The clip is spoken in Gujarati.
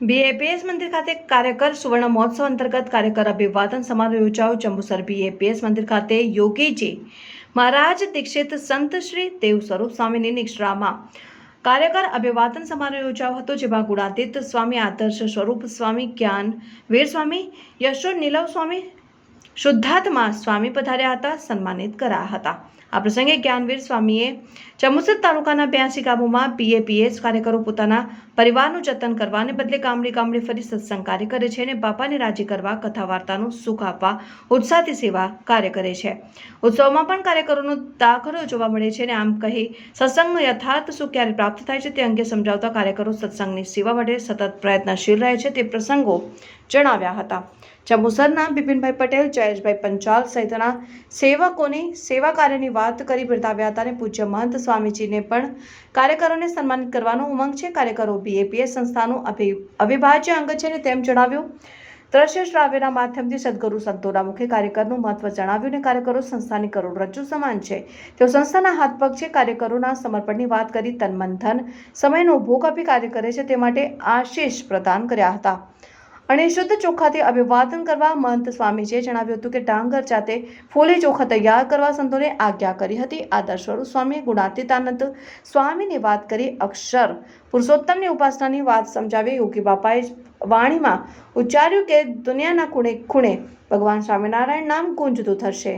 બીએપીએસ મંદિર ખાતે કાર્યકર સુવર્ણ મહોત્સવ અંતર્ગત કાર્યકર અભિવાદન સમારોહ યોજાયો જંબુસર બીએપીએસ મંદિર ખાતે યોગીજી મહારાજ દીક્ષિત સંત શ્રી દેવ સ્વરૂપ સ્વામીની નિષ્ઠામાં કાર્યકર અભિવાદન સમારોહ યોજાયો હતો, જેમાં ગુણાતીત સ્વામી, આદર્શ સ્વરૂપ સ્વામી, જ્ઞાન વીર સ્વામી યશો નીલવ સ્વામી શુદ્ધાત્મા સ્વામી પધાર્યા હતા, સન્માનિત કરાયા હતા. આ પ્રસંગે જ્ઞાનવીર સ્વામીએ ચમુસદ તાલુકાના બ્યાસી ગામોમાં પીએપીએસ કાર્યકરો પોતાના પરિવારનું જતન કરવાને બદલે ગામડી ગામડી ફરી સત્સંગ કાર્ય કરે છે અને બાપાને રાજી કરવા, કથા વાર્તાનું સુખ આપવા, ઉત્સાહથી સેવા કાર્ય કરે છે. ઉત્સવમાં પણ કાર્યકરોનો દાખલો જોવા મળે છે અને આમ કહી સત્સંગ યથાર્થ સુખ ક્યારે પ્રાપ્ત થાય છે તે અંગે સમજાવતા કાર્યકરો સત્સંગની સેવા માટે સતત પ્રયત્નશીલ રહે છે તે પ્રસંગો જણાવ્યા હતા. જંબુસરના બિપિનભાઈ પટેલ, જયેશભાઈ પંચાલ સહિતના સેવકોની સેવા કાર્યની વાત કરી બિરદાવ્યા હતા અને પૂજ્ય મહંત સ્વામીજીને પણ કાર્યકરોને સન્માનિત કરવાનો ઉમંગ છે. કાર્યકરો બીએપીએસ સંસ્થાનું અવિભાજ્ય અંગ છે અને તેમ જણાવ્યું, દ્રશ્ય શ્રાવ્યના માધ્યમથી સદગુરુ સંતોના મુખે કાર્યકરનું મહત્વ જણાવ્યું અને કાર્યકરો સંસ્થાની કરોડરજ્જુ સમાન છે. તેઓ સંસ્થાના હાથ પગ છે. કાર્યકરોના સમર્પણની વાત કરી તન મંથન સમયનો ભોગ આપી કાર્ય કરે છે. તે માટે આશીષ પ્રદાન કર્યા હતા. અને શુદ્ધ ચોખાથી અભિવાદન કરવા મહંત સ્વામીજીએ જણાવ્યું હતું કે ડાંગર જાતે ફૂલે ચોખા તૈયાર કરવા સંતોને આજ્ઞા કરી હતી. આદર્શ સ્વરૂપ સ્વામીએ ગુણાતીતાનંદ સ્વામીની વાત કરી અક્ષર. પુરુષોત્તમની ઉપાસનાની વાત સમજાવી યોગી બાપાએ વાણીમાં ઉચ્ચાર્યું કે દુનિયાના ખૂણે ખૂણે ભગવાન સ્વામિનારાયણ નામ ગુંજતું થશે.